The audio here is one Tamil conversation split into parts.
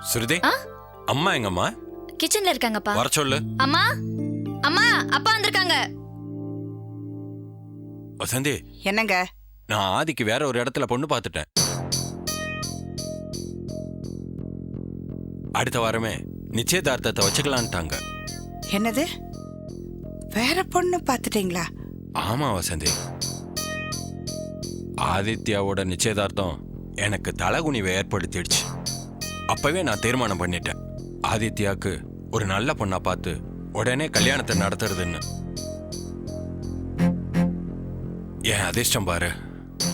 சுருதி ஆ? அம்மா எங்கம்மா? கிச்சன்ல இருக்காங்கப்பா. வர சொல்லு. அம்மா அம்மா அப்பா வந்திருக்காங்க. வசந்தி. என்னங்க? நான் ஆதிக்கு வேற ஒரு இடத்துல பொண்ணு பார்த்துட்டேன். அடுத்த வாரமே நிச்சயதார்த்தத்தை வச்சுக்கலான்ட்டாங்க. என்னது? வேற பொண்ணு பார்த்துட்டீங்களா? ஆமா வசந்தி. ஆதித்யாவோட நிச்சயதார்த்தம் எனக்கு தலகுனிவை ஏற்படுத்திடுச்சு. அப்பவே நான் தீர்மானம் பண்ணிட்டேன். ஆதித்யாவுக்கு ஒரு நல்ல பொண்ணா பார்த்து உடனே கல்யாணத்தை நடத்துறதுன்னு. என் அதிர்ஷ்டம் பாரு.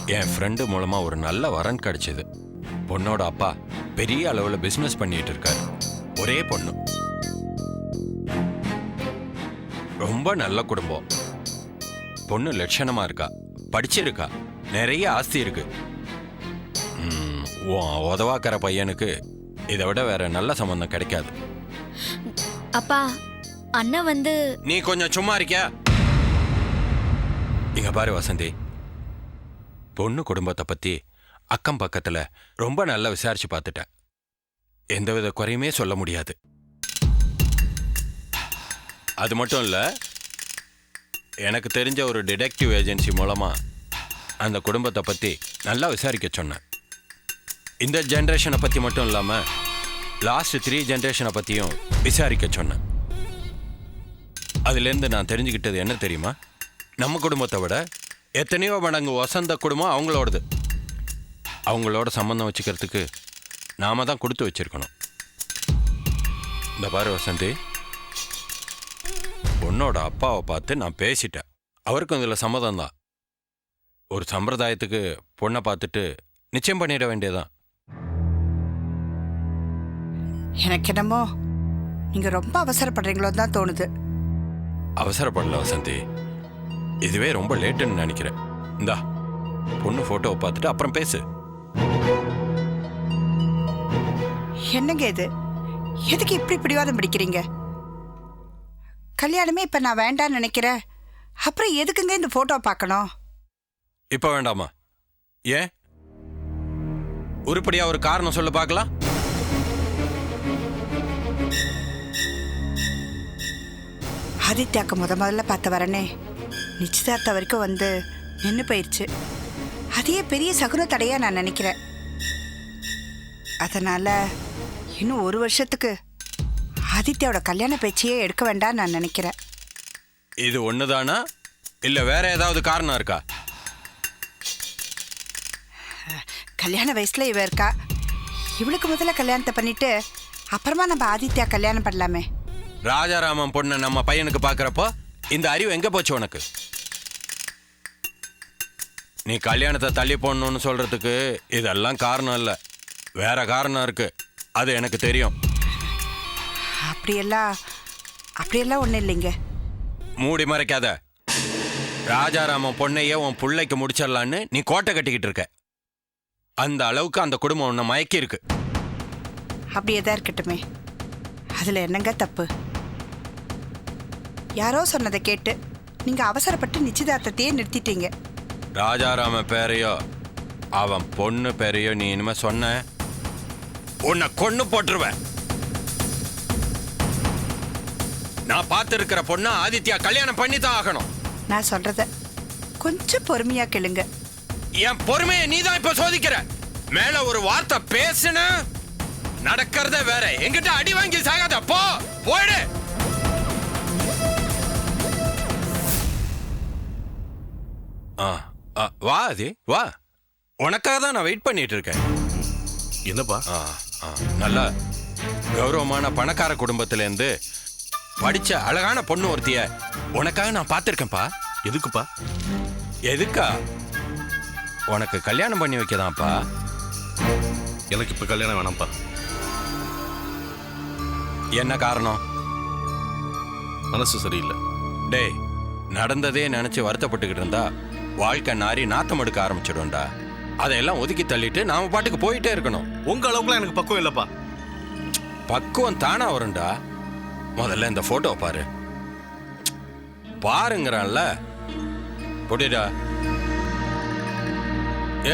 என் ஃப்ரெண்டு மூலமா ஒரு நல்ல வரன் கிடைச்சது. பொண்ணோட அப்பா பெரிய அளவில் பிஸ்னஸ் பண்ணிட்டு இருக்காரு. ஒரே பொண்ணு. ரொம்ப நல்ல குடும்பம். பொண்ணு லட்சணமா இருக்கா? படிச்சிருக்கா? நிறைய ஆஸ்தி இருக்கு. உதவாக்கிற பையனுக்கு இதை விட வேற நல்ல சம்பந்தம் கிடைக்காது. அப்பா அண்ணன் வந்து நீ கொஞ்சம் சும்மா இருக்கியா? இங்க பாரு வசந்தி. பொண்ணு குடும்பத்தை பத்தி அக்கம் பக்கத்துல ரொம்ப நல்லா விசாரிச்சு பார்த்துட்டேன். எந்தவித குறையுமே சொல்ல முடியாது. அது மட்டும் இல்லை எனக்கு தெரிஞ்ச ஒரு டிடெக்டிவ் ஏஜென்சி மூலமாக அந்த குடும்பத்தை பற்றி நல்லா விசாரிக்க சொன்னேன். இந்த ஜென்ரேஷனை பற்றி மட்டும் இல்லாமல் லாஸ்ட் த்ரீ ஜென்ரேஷனை பற்றியும் விசாரிக்க சொன்னேன். அதுலேருந்து நான் தெரிஞ்சுக்கிட்டது என்ன தெரியுமா? நம்ம குடும்பத்தை விட எத்தனையோ மடங்கு வசந்த குடும்பம் அவங்களோடது. அவங்களோட சம்மந்தம் வச்சுக்கிறதுக்கு நாம தான் கொடுத்து வச்சிருக்கணும். இந்த பாரு வசந்தி. பொண்ணோட அப்பாவை பார்த்து நான் பேசிட்டேன். அவருக்கும் இதில் சம்மதம் தான் ஒரு சம்பிரதாயத்துக்கு பொண்ணை பார்த்துட்டு நிச்சயம் பண்ணிட வேண்டியதுதான். எனக்கு என்னமோ நீங்க ரொம்ப அவசரப்படுறீங்களோ தான் தோணுது. அவசரப்படல வசந்தி. இதுவே ரொம்ப லேட்டுன்னு நினைக்கிறேன். இந்தா பொண்ணு ஃபோட்டோவை பார்த்துட்டு அப்புறம் பேசு. என்னங்க இது? எதுக்கு இப்படி பிடிவாதம் பிடிக்கிறீங்க? கல்யாணமே இப்ப நான் வேண்டாம்னு நினைக்கிறேன் அப்புறம் எதுக்குங்க இந்த போட்டோ பார்க்கணும்? இப்போ வேண்டாமா? ஏன்? உருப்படியா ஒரு காரணம் சொல்ல பார்க்கலாம். ஆதித்யாக்கு முத முதல்ல பார்த்த வரனே நிச்சயதார்த்தம் வரைக்கும் வந்து நின்று போயிடுச்சு அதையே பெரிய சகுன தடையா நான் நினைக்கிறேன். அதனால இன்னும் ஒரு வருஷத்துக்கு ஆதித்யாவோட கல்யாண பேச்சையே எடுக்க வேண்டாம் நான் நினைக்கிறேன். இது ஒண்ணுதானா? இல்ல வேற ஏதாவது காரணம் இருக்கா? கல்யாண வயசுல இவ இருக்கா? இவளுக்கு முதல்ல கல்யாணத்தை பண்ணிட்டு அப்புறமா நம்ம ஆதித்யா கல்யாணம் பண்ணலாமே. ராஜாராமன் பொண்ணை நம்ம பையனுக்கு பார்க்கறப்போ இந்த அறிவு எங்க போச்சு உனக்கு? நீ கல்யாணத்தை தள்ளி போடணும்னு சொல்றதுக்கு இதெல்லாம் காரணம் இல்ல. வேற காரணம் இருக்கு. அது எனக்கு தெரியும். அப்படியெல்லாம் அப்படியெல்லாம் ஒன்றும் இல்லைங்க. மூடி மறைக்காத. ராஜாராமன் பொண்ணையே உன் புள்ளைக்கு முடிச்சிடலான்னு நீ கோட்டை கட்டிக்கிட்டு இருக்க. அந்த அளவுக்கு அந்த குடும்பம் உன்னை மயக்கி இருக்கு அப்படியே தான் இருக்கட்டுமே. அதில் என்னங்க தப்பு? யாரோ சொன்னதை கேட்டு நீங்கள் அவசரப்பட்டு நிச்சயதார்த்தத்தையே நிறுத்திட்டீங்க. ராஜாராமன் பேரையோ அவன் பொண்ணு பேரையோ நீ இனிமே சொன்ன உன்னை கொன்னு போட்டுருவேன். நான் பார்த்திருக்கிற பொண்ணை ஆதித்யா கல்யாணம் பண்ணி தான் ஆகணும். நான் சொல்கிறத கொஞ்சம் பொறுமையாக கேளுங்க. என் பொறுமையை நீ தான் இப்ப சோதிக்கிற. மேல ஒரு வார்த்தை பேசுன நடக்கிறத வேற. எங்கிட்ட அடி வாங்கி சாகாத. போ போயிடு. ஆ, ஆ, வா அது வா. உனக்காக தான் நான் வெயிட் பண்ணிட்டு இருக்கேன் என்னப்பா நல்ல கௌரவமான பணக்கார குடும்பத்திலேருந்து படிச்ச அழகான பொண்ணு ஒருத்திய உனக்காக நான் பார்த்துருக்கேன்ப்பா. எதுக்குப்பா? எதுக்கா? உனக்கு கல்யாணம் பண்ணி வைக்கதான்ப்பா. எனக்கு இப்ப கல்யாணம் வேணாம்ப்பா. என்ன காரணம்? மனசு சரியில்லை. டேய் நடந்ததே நினைச்சு வருத்தப்பட்டுக்கிட்டு இருந்தா வாழ்க்கை நாரி நாத்தம் எடுக்க ஆரம்பிச்சிடும்டா. அதையெல்லாம் ஒதுக்கி தள்ளிட்டு நாம பாட்டுக்கு போயிட்டே இருக்கணும். உங்க அளவுக்குலாம் எனக்கு பக்குவம் இல்லப்பா. பக்குவம் தானா வரும்டா. முதல்ல இந்த போட்டோ பாரு. பாருங்கிறான்ல. புடிடா.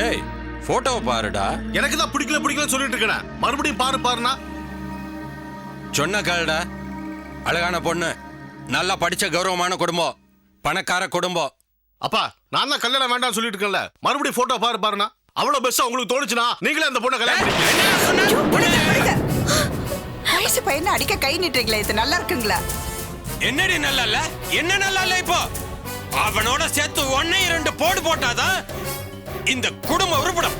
ஏய் போட்டோவை பாருடா. எனக்கு தான் பிடிக்கல பிடிக்கலன்னு சொல்லிட்டு இருக்கேன்? மறுபடியும் பாரு பாருனா. சொன்ன கேளுடா. அழகான பொண்ணு. நல்லா படிச்ச கௌரவமான குடும்பம். பணக்கார குடும்பம். அப்பா நான் தான் கல்யாணம் வேண்டாம்னு சொல்லிட்டு இருக்கேன்ல. மறுபடியும் போட்டோ பாரு பாருனா. அவ்வளவு பெஸ்டா உங்களுக்கு தோணுச்சுன்னா நீங்களே அந்த பொண்ணை கல்யாணம். வயசு பையனை அடிக்க கை நீட்டுறீங்களே இது நல்லா இருக்குங்களா? என்னடி நல்லா இல்ல? என்ன நல்லா இல்ல இப்போ? அவனோட சேர்த்து ஒன்னே இரண்டு போடு போட்டாதான் இந்த குடும்ப உருப்படும்.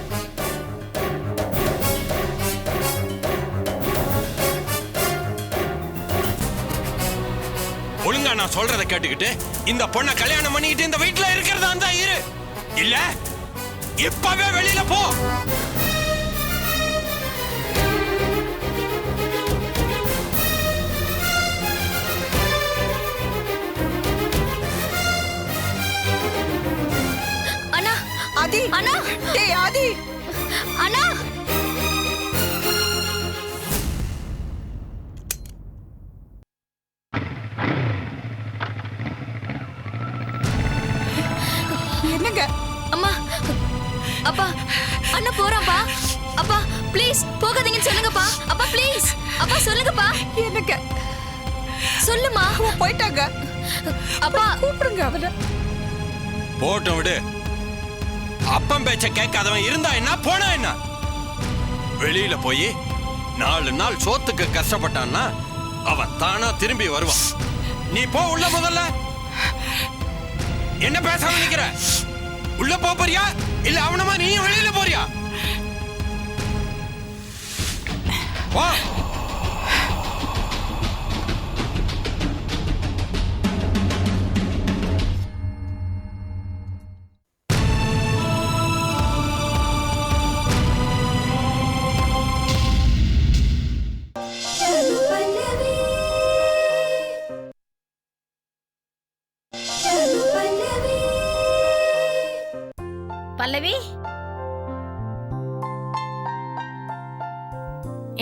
ஒழுங்கா நான் சொல்றதை கேட்டுக்கிட்டு இந்த பொண்ணை கல்யாணம் பண்ணிக்கிட்டு இந்த வீட்டுல இருக்கிறதா இருந்தா இரு. இல்ல இப்பவே வெளியில போ. அண்ணா! டேய் ஆதி! அண்ணா! என்னங்க? அம்மா! அப்பா! அண்ணா போறான்ப்பா! அப்பா ப்ளீஸ் போகாதீங்கன்னு சொல்லுங்கப்பா! அப்பா ப்ளீஸ் அப்பா சொல்லுங்கப்பா! என்னங்க? சொல்லுமா போயிட்டாங்க. அப்பா! கூப்பிடுங்க அவனை. போட்டும் விடு. அப்பம் பேச்ச கேட்காதவன் இருந்தா என்ன போனா என்ன? வெளியில போய் நாலு நாள் சோத்துக்கு கஷ்டப்பட்டான்னா அவன் தானா திரும்பி வருவான். நீ போ உள்ள முதல்ல. என்ன பேசாம நிக்கிற? உள்ள போ போறியா இல்ல அவனமா நீ வெளியில போறியா?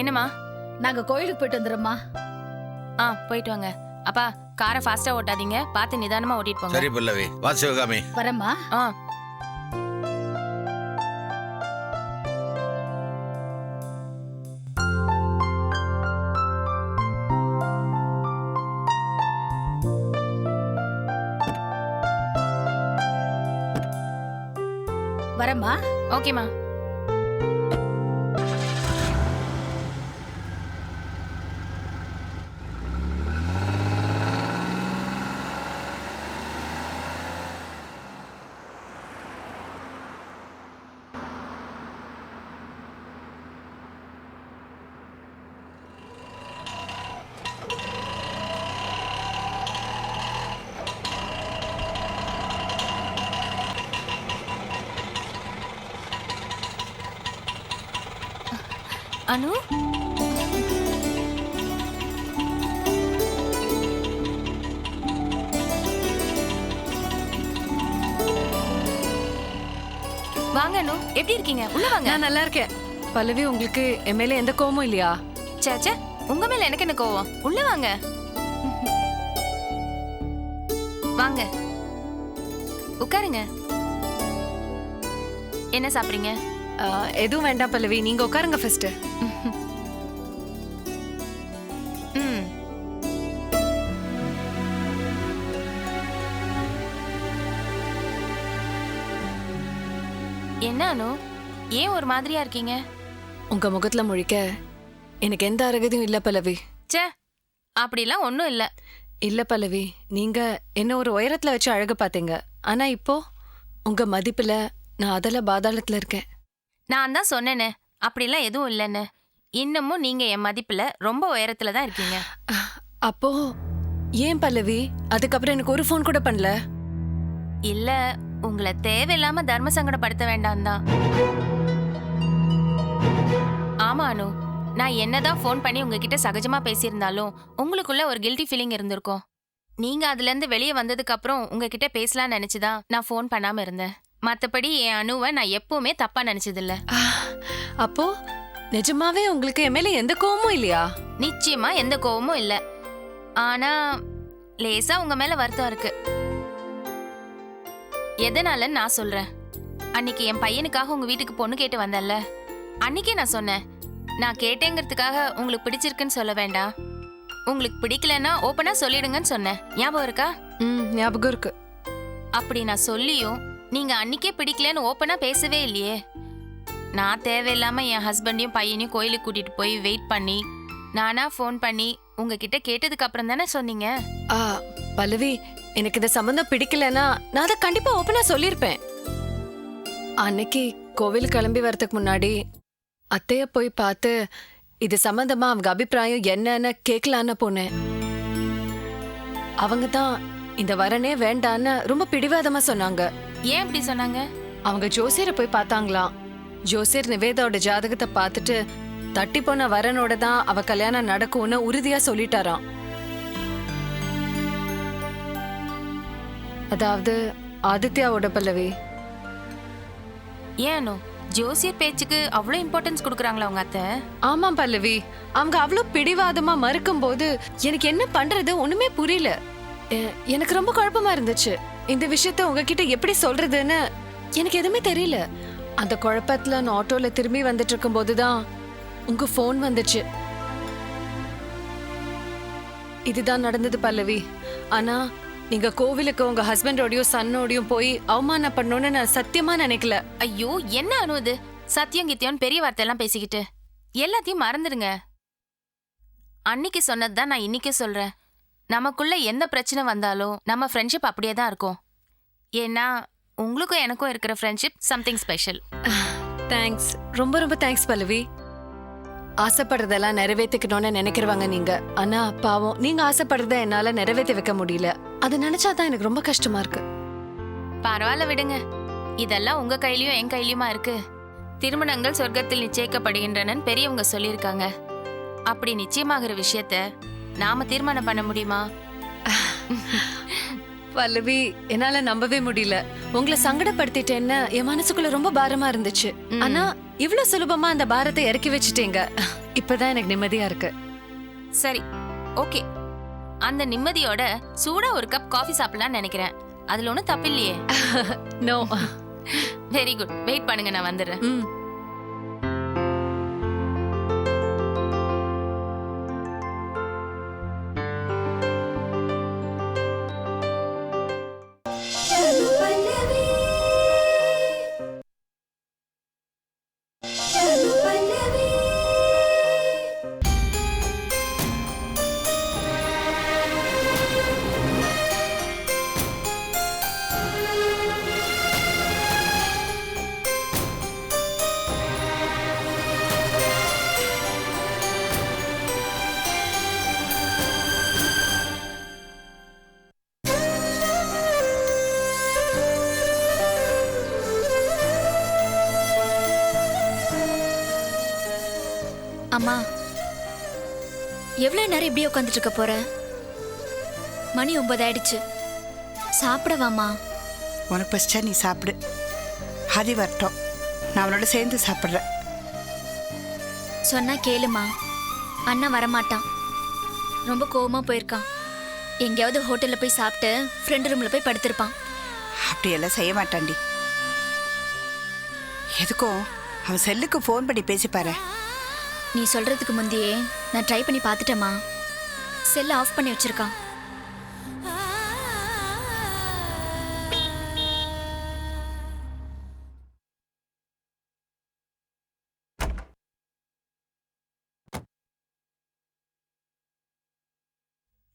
என்னம்மா? நாங்க கோயிலுக்கு போயிட்டு வந்துடுறோம்மா. ஆ போயிட்டு வாங்க. அப்பா காரை ஃபாஸ்டா ஓட்டாதீங்க. பார்த்து நிதானமா ஓட்டிட்டு போங்க. சரி பல்லவி வா சிவகாமி. வரேம்மா. ஆ. வரேம்மா. ஓகேம்மா. அனு? வாங்க அனு எப்படி இருக்கீங்க? உள்ள வாங்க. நான் நல்லா இருக்கேன். பல்லவி உங்களுக்கு என் மேல எந்த கோவமும் இல்லையா? ச்சே ச்சே உங்க மேல எனக்கு என்ன கோவம்? உள்ள வாங்க. வாங்க. உட்காருங்க. என்ன சாப்பிடுறீங்க? எதுவும் வேண்டாம் பல்லவி. நீங்க உட்காருங்க ஃபர்ஸ்ட் என்ன அனு? ஏன் ஒரு மாதிரியா இருக்கீங்க? உங்க முகத்துல முழிக்க எனக்கு எந்த அருகதையும் இல்ல பல்லவி. ச்சே அப்படிலாம் ஒன்றும் இல்லை. இல்ல பல்லவி நீங்க என்ன ஒரு உயரத்துல வச்சு அழகு பாத்தீங்க ஆனா இப்போ உங்க மதிப்புல நான் அதல பாதாளத்துல இருக்கேன். நான் தான் சொன்னேனே அப்படிலாம் எதுவும் இல்லைன்னு. இன்னமும் நீங்க என் மதிப்புல ரொம்ப உயரத்துல தான் இருக்கீங்க. அப்போ ஏன் பல்லவி? அதுக்கப்புறம் எனக்கு ஒரு ஃபோன் கூட பண்ணல. இல்ல உங்களை தேவையில்லாம தர்ம சங்கடப்படுத்த வேண்டாம் தான். ஆமா அனு. நான் என்னதான் ஃபோன் பண்ணி உங்ககிட்ட சகஜமா பேசியிருந்தாலும் உங்களுக்குள்ள ஒரு கில்ட்டி ஃபீலிங் இருந்திருக்கும். நீங்க அதுல இருந்து வெளியே வந்ததுக்கு அப்புறம் உங்ககிட்ட பேசலாம்னு நினைச்சுதான் நான் ஃபோன் பண்ணாம இருந்தேன். மத்தபடி என் அணுவை நான் எப்பவுமே தப்பா நினைச்சதில்ல. அப்போ நிஜமாவே உங்களுக்கு என் மேல எந்த கோவமும் இல்லையா? நிச்சயமா எந்த கோவமும் இல்ல. ஆனா லேசா உங்க மேல வருத்தம் இருக்கு. எதனாலன்னு நான் சொல்றேன்? அன்னைக்கு என் பையனுக்காக உங்க வீட்டுக்கு பொண்ணு கேட்டு வந்தேன்ல. அன்னைக்கே நான் சொன்னேன் நான் கேட்டேங்கிறதுக்காக உங்களுக்கு பிடிச்சிருக்குன்னு சொல்ல வேண்டாம். உங்களுக்கு பிடிக்கலன்னா ஓப்பனா சொல்லிடுங்கன்னு சொன்னேன். ஞாபகம் இருக்கா? ம் ஞாபகம் இருக்கு. அப்படி நான் சொல்லியும் நீங்க அன்னைக்கே பிடிக்கலன்னு ஓப்பனா பேசவே இல்லையே. நான் தேவையில்லாம என் ஹஸ்பண்டையும் பையனையும் கோயிலுக்கு கூட்டிட்டு போய் வெயிட் பண்ணி நானா ஃபோன் பண்ணி உங்ககிட்ட கேட்டதுக்கு அப்புறம் தானே சொன்னீங்க? ஆ பல்லவி எனக்கு இந்த சம்பந்தம் பிடிக்கலனா நான் அதை கண்டிப்பா ஓப்பனா சொல்லியிருப்பேன். அன்னைக்கு கோவில் கிளம்பி வரதுக்கு முன்னாடி அத்தைய போய் பார்த்து இது சம்பந்தமா அவங்க அபிப்பிராயம் என்னன்னு கேட்கலான்னு போனேன். அவங்க தான் இந்த வரனே வேண்டான்னு ரொம்ப பிடிவாதமா சொன்னாங்க. ஏன் இப்படி சொன்னாங்க? அவங்க ஜோசியரை போய் பார்த்தாங்களாம். ஜோசியர் நிவேதாவோட ஜாதகத்தை பார்த்துட்டு தட்டி போன வரனோட தான் அவ கல்யாணம் நடக்கும்னு உறுதியா சொல்லிட்டாராம். அதாவது ஆதித்யாவோட பல்லவி. ஏனோ ஜோசியர் பேச்சுக்கு அவ்வளோ இம்பார்ட்டன்ஸ் கொடுக்குறாங்களா உங்க அத்தை? ஆமாம் பல்லவி. அவங்க அவ்வளோ பிடிவாதமா மறுக்கும் போது எனக்கு என்ன பண்றது ஒண்ணுமே புரியல. எனக்கு ரொம்ப குழப்பமா இருந்துச்சு. இந்த விஷயத்த உங்ககிட்ட எப்படி சொல்றதுன்னு எனக்கு எதுவுமே தெரியல. அந்த குழப்பத்துல நான் ஆட்டோல திரும்பி வந்துட்டு இருக்கும் போதுதான் உங்க ஃபோன் வந்துச்சு. இதுதான் நடந்தது பல்லவி. ஆனா நீங்க கோவிலுக்கு உங்க ஹஸ்பண்டோடயும் சன்னோடையும் போய் அவமானம் பண்ணணும்னு நான் சத்தியமா நினைக்கல. ஐயோ என்ன அனுவது சத்தியம் கித்தியம் பெரிய வார்த்தையெல்லாம் பேசிக்கிட்டு. எல்லாத்தையும் மறந்துடுங்க. அன்னைக்கு சொன்னது நான் இன்னைக்கு சொல்றேன். நமக்குள்ள எந்த பிரச்சனை வந்தாலும் நம்ம ஃப்ரெண்ட்ஷிப் அப்படியே தான் இருக்கும். ஏன்னா உங்களுக்கும் எனக்கும் இருக்கிற ஃப்ரெண்ட்ஷிப் சம்திங் ஸ்பெஷல் தேங்க்ஸ் ரொம்ப ரொம்ப தேங்க்ஸ் பல்லவி. ஆசைப்படுறதெல்லாம் நிறைவேற்றிக்கணும்னு நினைக்கிறவங்க நீங்க. ஆனா பாவம் நீங்க ஆசைப்படுறத என்னால நிறைவேற்றி வைக்க முடியல. அதை நினைச்சாதான் எனக்கு ரொம்ப கஷ்டமா இருக்கு. பரவாயில்ல விடுங்க. இதெல்லாம் உங்க கையிலயும் என் கையிலயுமா இருக்கு? திருமணங்கள் சொர்க்கத்தில் நிச்சயிக்கப்படுகின்றனன்னு பெரியவங்க சொல்லியிருக்காங்க. அப்படி நிச்சயமாகிற விஷயத்த நாம தீர்மானம் பண்ண முடியுமா? பல்லவி என்னால நம்பவே முடியல. உங்களை சங்கடப்படுத்திட்டேன்னு என் மனசுக்குள்ள ரொம்ப பாரமா இருந்துச்சு. ஆனா இவ்ளோ சுலபமா அந்த பாரத்தை இறக்கி வச்சுட்டீங்க. இப்பதான் எனக்கு நிம்மதியா இருக்கு. சரி ஓகே. அந்த நிம்மதியோட சூடா ஒரு கப் காஃபி சாப்பிடலாம்னு நினைக்கிறேன். அதுல ஒன்றும் தப்பில்லையே. நோ வெரி குட் வெயிட் பண்ணுங்க நான் வந்துடுறேன். அம்மா எவ்வளவு நேரம் இப்படியே உட்காந்துட்டு இருக்க போற? மணி ஒன்பது ஆயிடுச்சு. சாப்பிடவாமா உனக்கு பசிச்சா நீ சாப்பிடு. ஹரி வரட்டும். நான் அவனோட சேர்ந்து சாப்பிட்றேன். சொன்னா கேளுமா அண்ணன் வரமாட்டான். ரொம்ப கோவமா போயிருக்கான். எங்கேயாவது ஹோட்டல்ல போய் சாப்பிட்டு ஃப்ரெண்ட் ரூம்ல போய் படுத்திருப்பான். அப்படியெல்லாம் செய்ய மாட்டான்டி. எதுக்கும்? அவன் செல்லுக்கு ஃபோன் பண்ணி பேசிப்பாரு. நீ சொல்றதுக்கு முந்தையே நான் ட்ரை பண்ணி பார்த்துட்டேம்மா. செல்லை ஆஃப் பண்ணி வச்சிருக்கான்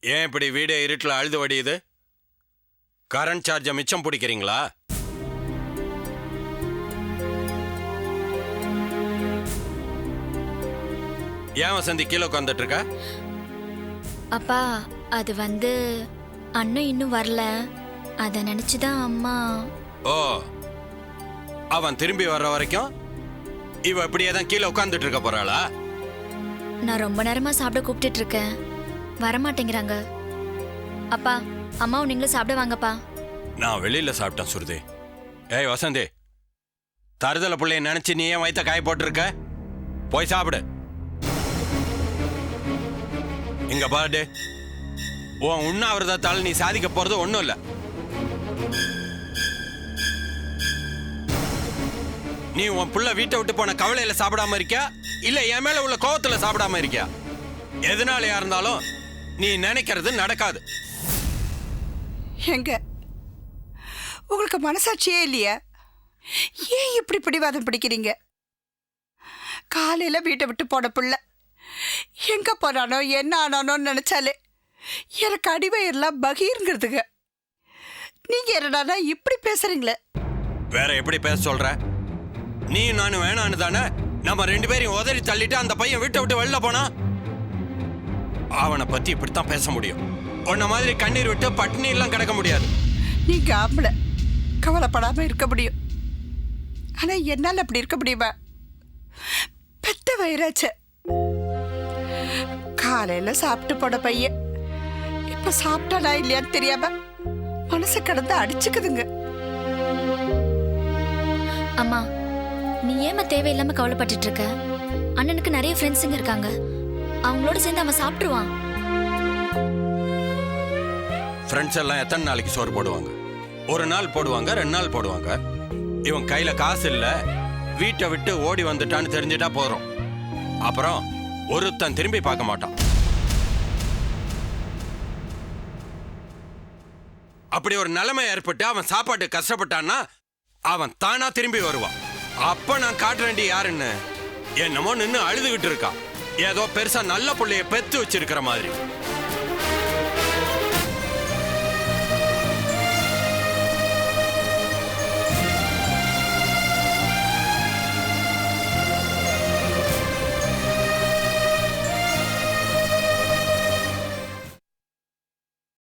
ஏன் இப்படி வீடே இருட்டில் அழுது வடியுது கரண்ட் சார்ஜை மிச்சம் பிடிக்கிறீங்களா? ஏன் வசந்தி கீழே உட்காந்துட்டு இருக்க அப்பா அது வந்து அண்ணன் இன்னும் வரல. அதை நினச்சி தான் அம்மா ஓ அவன் திரும்பி வர்ற வரைக்கும் இவ இப்படியே தான் கீழே உட்காந்துட்டு இருக்க போறாளா? நான் ரொம்ப நேரமா சாப்பிட கூப்பிட்டுட்டு இருக்கேன் வரமாட்டேங்கிறாங்க. அப்பா அம்மாவும் நீங்களும் சாப்பிட வாங்கப்பா. நான் வெளியில சாப்பிட்டேன் சுருதி. ஏய் வசந்தி. தருதல பிள்ளைய நினைச்சு நீ ஏன் வயித்த காய போட்டிருக்க? போய் சாப்பிடு. இங்க பாரு. உன் உண்ணாவிரதத்தால் நீ சாதிக்க போறது ஒண்ணும் இல்ல. நீ உன் புள்ள வீட்டை விட்டு போன கவலையில சாப்பிடாம இருக்கியா? இல்ல என் மேல உள்ள கோவத்துல சாப்பிடாம இருக்கியா? எதனாலயா இருந்தாலும் நீ நினைக்கிறது நடக்காது. எங்க? உங்களுக்கு மனசாட்சியே இல்லையா? ஏன் இப்படி பிடிவாதம் பிடிக்கிறீங்க? காலையில வீட்டை விட்டு போன புள்ள எங்க போனானோ என்ன ஆனானோன்னு நினைச்சாலே எனக்கு அடிவயிறெல்லாம் பகீருங்கிறதுங்க. நீங்க என்னடானா இப்படி பேசுறீங்களே. வேற எப்படி பேச சொல்ற? நீ நானும் வேணான்னு தானே? நம்ம ரெண்டு பேரையும் உதறி தள்ளிட்டு அந்த பையன் வீட்டை விட்டு வெளில போனா? அவனை பத்தி இப்படித்தான் பேச முடியும். உன்ன மாதிரி கண்ணீர் விட்டு பட்டினி எல்லாம் கிடக்க முடியாது. நீங்க ஆம்பளை. கவலைப்படாம இருக்க முடியும். ஆனா என்னால அப்படி இருக்க முடியுமா? பெத்த வயிறாச்ச. காலையில சாப்பிட்டு போன பையன். இப்ப சாப்பிட்டானா இல்லையான்னு தெரியாம மனசு கடந்து அடிச்சுக்குதுங்க. அம்மா நீ ஏமா தேவையில்லாம கவலைப்பட்டுட்டு இருக்க அண்ணனுக்கு நிறைய ஃப்ரெண்ட்ஸுங்க இருக்காங்க. அவங்களோட சேர்ந்து அவன் சாப்பிட்டுருவான். ஃப்ரெண்ட்ஸ் எல்லாம் எத்தனை நாளைக்கு சோறு போடுவாங்க? ஒரு நாள் போடுவாங்க ரெண்டு நாள் போடுவாங்க. இவன் கையில காசு இல்ல வீட்டை விட்டு ஓடி வந்துட்டான்னு தெரிஞ்சிட்டா போறோம் அப்புறம் ஒருத்தன் திரும்பி பார்க்க மாட்டான். அப்படி ஒரு நிலைமை ஏற்பட்டு அவன் சாப்பாட்டு கஷ்டப்பட்டான்னா அவன் தானா திரும்பி வருவான். அப்ப நான் காட்டுறேன்டி யாருன்னு? என்னமோ நின்று அழுதுகிட்டு இருக்கான். ஏதோ பெருசா நல்ல பிள்ளைய பெத்து வச்சிருக்கிற மாதிரி.